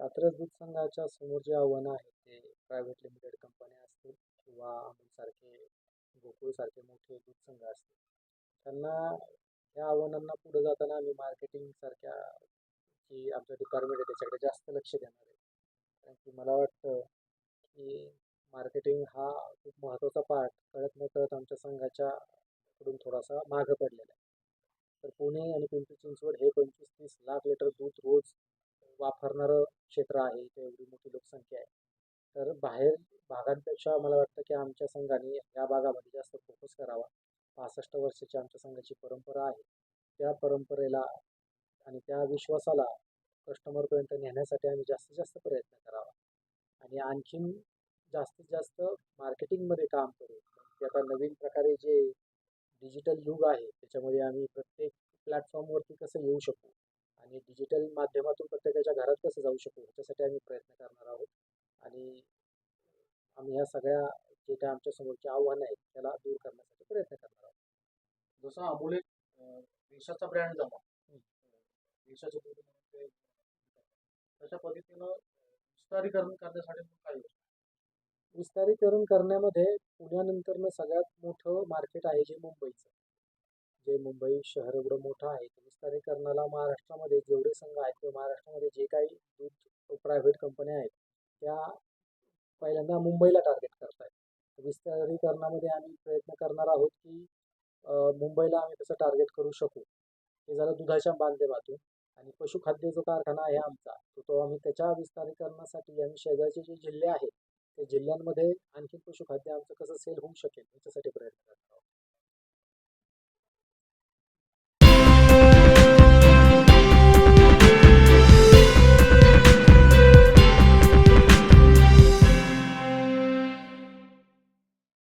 कात्रज दूध संघाच्या समोर जे आव्हानं आहेत ते प्रायव्हेट लिमिटेड कंपन्या असतील किंवा अमूलसारखे गोकुळसारखे मोठे दूध संघ असतील त्यांना या आव्हानांना पुढे जाताना आम्ही मार्केटिंगसारख्या जी आमचं डिपार्टमेंट आहे त्याच्याकडे जास्त लक्ष देणार आहे. कारण की मला वाटतं की मार्केटिंग हा खूप महत्त्वाचा पार्ट कळत न कळत आमच्या संघाच्या कडून थोडासा मागं पडलेला आहे. तर पुणे आणि पिंपरी चिंचवड हे पंचवीस तीस लाख लिटर दूध रोज वापरणारं क्षेत्र आहे इथे एवढी मोठी लोकसंख्या आहे. तर बाहेर भागांपेक्षा मला वाटतं की आमच्या संघाने या भागामध्ये जास्त फोकस करावा. पासष्ट वर्षाची आमच्या संघाची परंपरा आहे. त्या परंपरेला आणि त्या विश्वासाला कस्टमरपर्यंत नेण्यासाठी आम्ही जास्तीत जास्त प्रयत्न करावा. आणि आणखीन जास्तीत जास्त मार्केटिंगमध्ये काम करू. की आता नवीन प्रकारे जे डिजिटल युग आहे त्याच्यामध्ये आम्ही प्रत्येक प्लॅटफॉर्मवरती कसं येऊ शकू? आणि डिजिटल माध्यमातून प्रत्येकाच्या घरात कसं जाऊ शकू ह्याच्यासाठी आम्ही प्रयत्न करणार आहोत. आणि आम्ही ह्या सगळ्या जे काही आमच्यासमोरचे आव्हानं आहेत त्याला दूर करण्यासाठी प्रयत्न करणार आहोत. जसं अमूल एक देशाचा ब्रँड झाला देशाचं तशा पद्धतीनं विस्तारीकरण करण्यासाठी काय? विस्तारीकरण करण्यामध्ये पुण्यानंतरनं सगळ्यात मोठं मार्केट आहे जे मुंबईचं. जे मुंबई शहर एवढं मोठं आहे विस्तारीकरणाला महाराष्ट्रामध्ये जेवढे संघ आहेत किंवा महाराष्ट्रामध्ये जे काही दूध प्रायव्हेट कंपन्या आहेत त्या पहिल्यांदा मुंबईला टार्गेट करत आहेत विस्तारीकरणामध्ये आम्ही प्रयत्न करणार आहोत की मुंबईला आम्ही कसं टार्गेट करू शकू. हे झालं दुधाच्या माध्यमातून आणि पशुखाद्य जो कारखाना आहे आमचा तो तो आम्ही त्याच्या विस्तारीकरणासाठी आम्ही शेजारचे जे जिल्हे आहेत त्या जिल्ह्यांमध्ये आणखी पशुखाद्य आमचं कसं सेल होऊ शकेल याच्यासाठी प्रयत्न करतो